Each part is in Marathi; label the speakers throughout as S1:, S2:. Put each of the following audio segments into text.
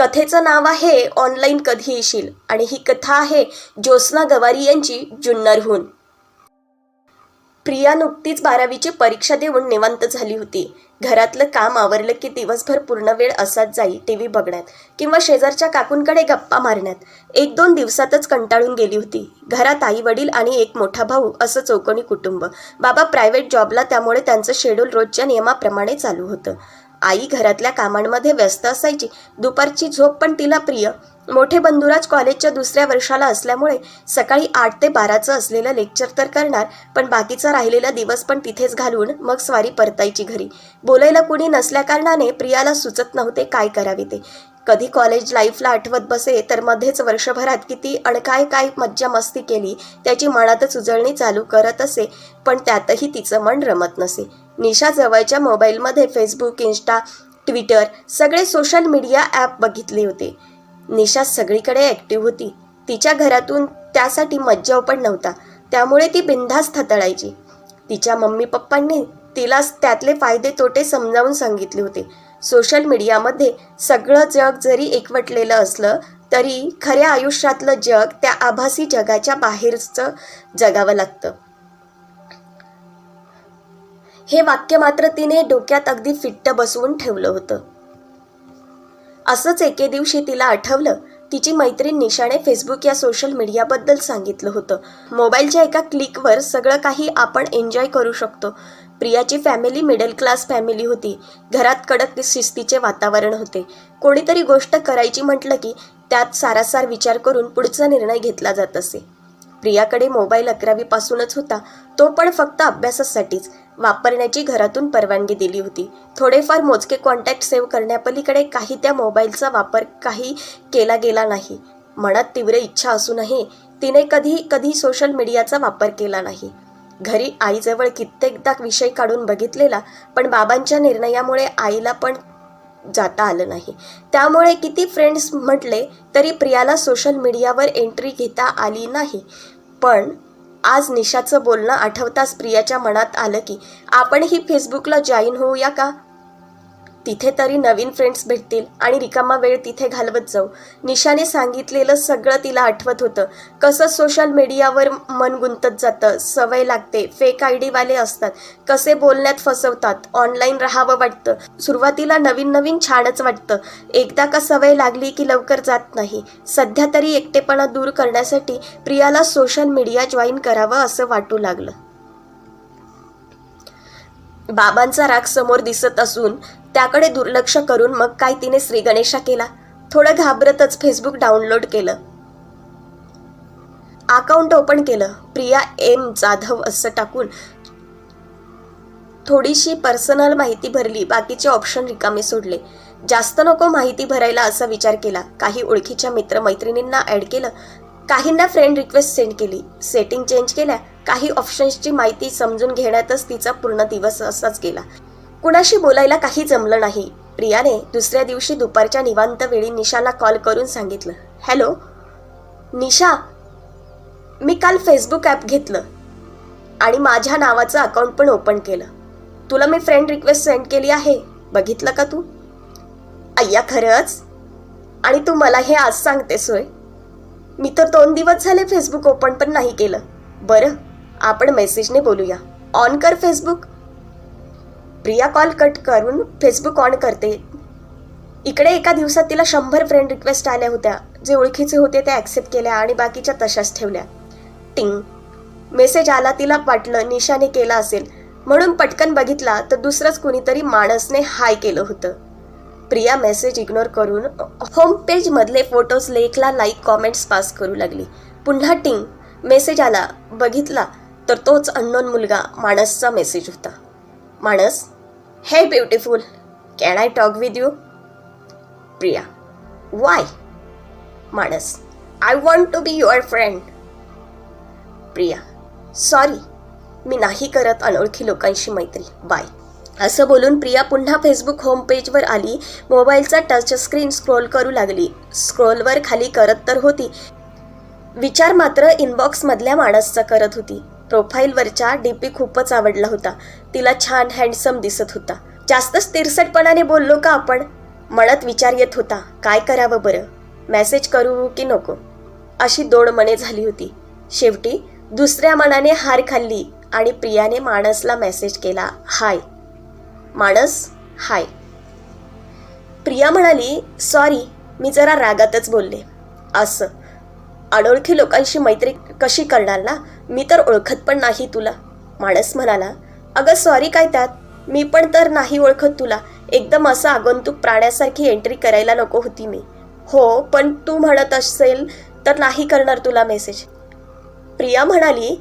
S1: कथेचं नाव आहे ऑनलाईन कधी येशील? आणि ही कथा आहे ज्योत्स्ना गवारी यांची जुन्नरहून. प्रिया नुकतीच बारावीची परीक्षा देऊन निवांत झाली होती. घरातलं काम आवरलं की दिवसभर पूर्ण वेळ असाच जाई टी व्ही बघण्यात किंवा शेजारच्या काकूंकडे गप्पा मारण्यात. एक दोन दिवसातच कंटाळून गेली होती. घरात आई वडील आणि एक मोठा भाऊ असं चौकोनी कुटुंब. बाबा प्रायव्हेट जॉबला त्यामुळे त्यांचं शेड्यूल रोजच्या नियमाप्रमाणे चालू होतं. आई घरातल्या कामांमध्ये व्यस्त असायची. दुपारची झोप पण तिला प्रिय. मोठे बंधुराज कॉलेजच्या दुसऱ्या वर्षाला असल्यामुळे सकाळी आठ ते बाराचं असलेलं लेक्चर तर करणार पण बाकीचा राहिलेला दिवस पण तिथेच घालून मग स्वारी परतायची घरी. बोलायला कुणी नसल्याकारणाने प्रियाला सुचत नव्हते काय करावे ते. कधी कॉलेज लाईफला आठवत बसे तर मध्येच वर्षभरात किती अणकाय काय काय मज्जा मस्ती केली त्याची मनातच उजळणी चालू करत असे पण त्यातही तिचं मन रमत नसे. निशा जवळच्या मोबाईलमध्ये फेसबुक इन्स्टा ट्विटर सगळे सोशल मीडिया ॲप बघितले होते. निशा सगळीकडे ॲक्टिव्ह होती. तिच्या घरातून त्यासाठी मज्जाव पण नव्हता. त्यामुळे ती बिनधास्त थतळायची तिच्या मम्मी पप्पांनी तिला त्यातले फायदे तोटे समजावून सांगितले होते. सोशल मीडियामध्ये सगळं जग जरी एकवटलेलं असलं तरी खऱ्या आयुष्यातलं जग त्या आभासी जगाच्या बाहेरचं जगावं लागतं. हे वाक्य मात्र तिने डोक्यात अगदी फिट्ट बसवून ठेवलं होतं. असंच एके दिवशी तिला आठवलं तिची मैत्रीण निशाने फेसबुक या सोशल मीडियाबद्दल सांगितलं होतं. मोबाईलच्या एका क्लिकवर सगळं काही आपण एन्जॉय करू शकतो. प्रियाची फॅमिली मिडल क्लास फॅमिली होती. घरात कडक शिस्तीचे वातावरण होते. कोणीतरी गोष्ट करायची म्हटलं की त्यात सारासार विचार करून पुढचा निर्णय घेतला जात असे. प्रियाकडे मोबाईल अकरावीपासूनच होता. तो पण फक्त अभ्यासासाठीच. वापरण्याची घरातून परवानगी दिली होती. थोडेफार मोजके कॉन्टॅक्ट सेव्ह करण्यापलीकडे काही त्या मोबाईलचा वापर काही केला गेला नाही. मनात तीव्र इच्छा असूनही तिने कधी कधी सोशल मीडियाचा वापर केला नाही. घरी आईजवळ कित्येकदा विषय काढून बघितलेला पण बाबांच्या निर्णयामुळे आईला पण जाता आलं नाही. त्यामुळे किती फ्रेंड्स म्हटले तरी प्रियाला सोशल मीडियावर एंट्री घेता आली नाही. पण आज निशाचं बोलणं आठवताच प्रियाच्या मनात आलं की आपणही फेसबुकला जॉईन होऊया का? तिथे तरी नवीन फ्रेंड्स भेटतील आणि रिकामा वेळ तिथे घालवत जाऊ. निशाने सांगितलेलं सगळं तिला आठवत होतं. कसं सोशल मीडियावर मन गुंतत जातं सवय लागते फेक आय डीवाले असतात कसे बोलण्यात फसवतात ऑनलाईन राहावं वाटतं सुरुवातीला नवीन नवीन छानच वाटतं. एकदा का सवय लागली की लवकर जात नाही. सध्या तरी एकटेपणा दूर करण्यासाठी प्रियाला सोशल मीडिया जॉईन करावं असं वाटू लागलं. बाबांचा राग समोर दिसत असून त्याकडे दुर्लक्ष करून मग काय तिने श्रीगणेशा केला? थोडं घाबरतच फेसबुक डाउनलोड केलं. अकाउंट ओपन केलं. प्रिया एम जाधव असं टाकून थोडीशी पर्सनल माहिती भरली. बाकीचे ऑप्शन रिकामे सोडले. जास्त नको माहिती भरायला असा विचार केला. काही ओळखीच्या मित्रमैत्रिणींना ॲड केलं. काहींना फ्रेंड रिक्वेस्ट सेंड केली. सेटिंग चेंज केल्या. काही ऑप्शन्सची माहिती समजून घेण्यातच तिचा पूर्ण दिवस असाच गेला. कुणाशी बोलायला काही जमलं नाही. प्रियाने दुसऱ्या दिवशी दुपारच्या निवांत वेळी निशाला कॉल करून सांगितलं. हॅलो निशा मी काल फेसबुक ॲप घेतलं आणि माझ्या नावाचं अकाउंट पण ओपन केलं. तुला मी फ्रेंड रिक्वेस्ट सेंड केली आहे. बघितलं का तू? अय्या खरंच? आणि तू मला हे आज सांगते सोय मी तर दोन दिवस झाले फेसबुक ओपन पण नाही केलं. बरं आपण मेसेजने बोलूया. ऑन कर फेसबुक प्रिया कॉल कट करून फेसबुक ऑन करते. इकडे एका दिवसात तिला शंभर फ्रेंड रिक्वेस्ट आल्या होत्या. जे ओळखीचे होते ते ॲक्सेप्ट केल्या आणि बाकीच्या तशाच ठेवल्या. टिंग मेसेज आला तिला वाटलं निशाने केला असेल. म्हणून पटकन बघितला तर दुसरंच कुणीतरी माणसने हाय केलं होतं. प्रिया मेसेज इग्नोर करून होम पेजमधले फोटोज लेखला लाईक कॉमेंट्स पास करू लागली. पुन्हा टिंग मेसेज आला बघितला तर तोच अननोन मुलगा माणसचा मेसेज होता. माणस hey beautiful can I talk with you Priya why माणस I want to be your friend Priya sorry मी नाही करत अनोळखी लोकांशी मैत्री. बाय असं बोलून प्रिया पुन्हा फेसबुक होम पेजवर आली. मोबाईलचा टच स्क्रीन स्क्रोल करू लागली. स्क्रोलवर खाली करत तर होती. विचार मात्र इनबॉक्समधल्या माणसचा करत होती. प्रोफाईलवरच्या डीपी खूपच आवडला होता. तिला छान हँडसम दिसत होता. जास्तच तिरसटपणाने बोललो का आपण? मळत विचार येत होता. काय करावं बरं? मेसेज करू की नको? अशी दोन मने झाली होती. शेवटी दुसऱ्या मनाने हार खाल्ली आणि प्रियाने माणसला मेसेज केला हाय. माणस हाय. प्रिया म्हणाली सॉरी मी जरा रागातच बोलले. असं. अनोळखी लोकांशी मैत्री कशी करणार ना? मी तर ओळखत पण नाही तुला माणस म्हणाला. अगं सॉरी काय त्यात? मी पण तर नाही ओळखत तुला. एकदम असं आगंतुक प्राण्यासारखी एंट्री करायला नको होती मी. हो पण तू म्हणत असेल तर नाही करणार तुला मेसेज प्रिया म्हणाली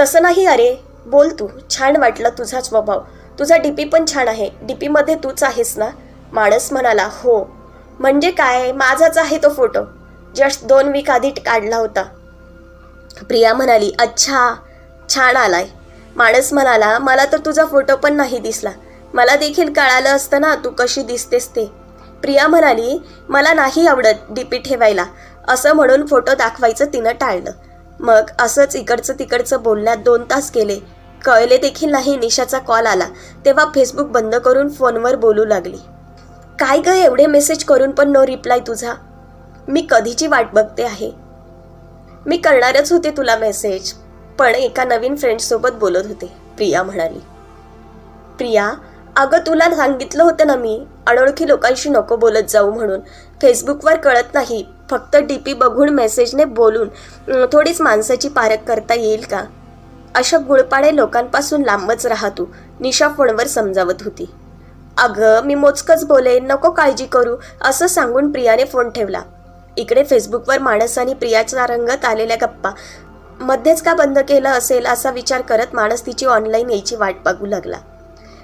S1: तसं नाही अरे बोल तू. छान वाटलं तुझा स्वभाव. तुझा डीपी पण छान आहे. डीपीमध्ये तूच आहेस ना? माणस म्हणाला हो. म्हणजे काय? माझाच आहे तो फोटो जस्ट दोन वीक आधी काढला होता. प्रिया म्हणाली अच्छा छान आलाय. माणस म्हणाला मला तर तुझा फोटो पण नाही दिसला. मला देखील कळालं असतं ना तू कशी दिसतेस ते. प्रिया म्हणाली मला नाही आवडत डीपी ठेवायला. असं म्हणून फोटो दाखवायचं तिनं टाळलं. मग असंच इकडचं तिकडचं बोलण्यात दोन तास गेले. कळले देखील नाही निशाचा कॉल आला. तेव्हा फेसबुक बंद करून फोनवर बोलू लागली. काय ग एवढे मेसेज करून पण नो रिप्लाय तुझा? मी कधीची वाट बघते आहे? मी करणारच होते तुला मेसेज पण एका नवीन फ्रेंडसोबत बोलत होते. प्रिया म्हणाली प्रिया अगं तुला सांगितलं होतं ना मी अनोळखी लोकांशी नको बोलत जाऊ म्हणून. फेसबुकवर कळत नाही फक्त डी पी बघून मेसेजने बोलून थोडीच माणसाची पारख करता येईल का? अशा गुळपाडे लोकांपासून लांबच राहा तू निशा फोनवर समजावत होती. अगं मी मोजकंच बोले नको काळजी करू असं सांगून प्रियाने फोन ठेवला. इकडे फेसबुकवर माणस आणि प्रियाच्या रंगत आलेल्या गप्पा. मध्येच का बंद केलं असेल असा विचार करत माणस तिची ऑनलाईन यायची वाट बघू लागला.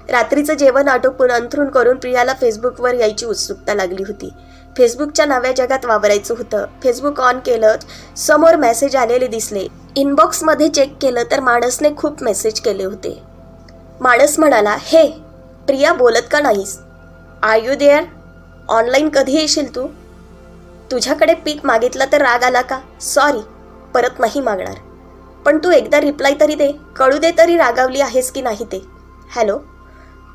S1: रात्रीचं जेवण आटोपून अंथरून करून प्रियाला फेसबुकवर यायची उत्सुकता लागली होती. फेसबुकच्या नव्या जगात वावरायचं होतं. फेसबुक ऑन केलं समोर मेसेज आलेले दिसले. इनबॉक्समध्ये चेक केलं तर माणसने खूप मेसेज केले होते. माणस म्हणाला हे प्रिया बोलत का नाहीस? आर यू देअर ऑनलाईन कधी येशील तू? तुझ्याकडे पीक मागितलं तर राग आला का? सॉरी परत नाही मागणार. पण तू एकदा रिप्लाय तरी दे कळू दे तरी रागावली आहेस की नाही ते. हॅलो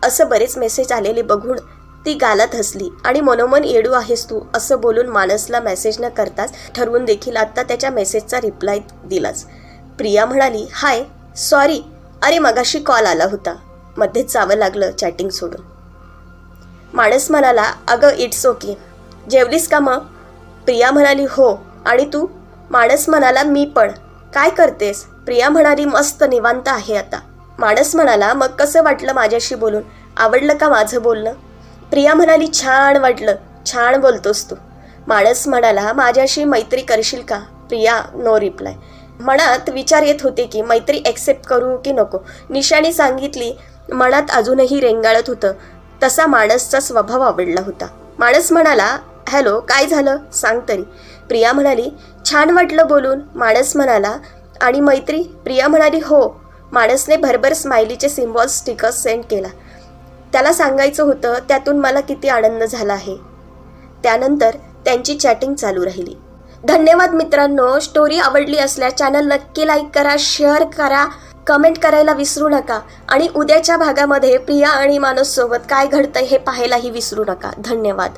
S1: असं बरेच मेसेज आलेले बघून ती गालात हसली आणि मनोमन येडू आहेस तू असं बोलून मानसला मेसेज न करताच ठरवून देखील आत्ता त्याच्या मेसेजचा रिप्लाय दिलाच. प्रिया म्हणाली हाय सॉरी अरे मगाशी कॉल आला होता. मध्येच जावं लागलं चॅटिंग सोडून. माणस म्हणाला अगं इट्स ओके जेवलीस का मग? प्रिया म्हणाली हो. आणि तू? माणस म्हणाला मी पण. काय करतेस? प्रिया म्हणाली मस्त निवांत आहे आता. माणस म्हणाला मग कसं वाटलं माझ्याशी बोलून? आवडलं का माझं बोलणं? प्रिया म्हणाली छान वाटलं. छान बोलतोस तू. माणस म्हणाला माझ्याशी मैत्री करशील का? प्रिया नो रिप्लाय मनात विचार येत होते की मैत्री ॲक्सेप्ट करू की नको? निशाने सांगितली मनात अजूनही रेंगाळत होतं. तसा माणसचा स्वभाव आवडला होता. माणस म्हणाला हॅलो काय झालं? सांग तरी. प्रिया म्हणाली छान वाटलं बोलून माणस म्हणाला. आणि मैत्री प्रिया म्हणाली हो. माणसने भरभर स्माइलीचे सिम्बॉल स्टिकर्स सेंड केला. त्याला सांगायचं होतं त्यातून मला किती आनंद झाला आहे. त्यानंतर त्यांची चॅटिंग चालू राहिली. धन्यवाद मित्रांनो स्टोरी आवडली असल्यास चॅनल नक्की लाईक करा शेअर करा कमेंट करायला विसरू नका. आणि उद्याच्या भागामध्ये प्रिया आणि मानस सोबत काय घडतं हे पाहायलाही विसरू नका. धन्यवाद.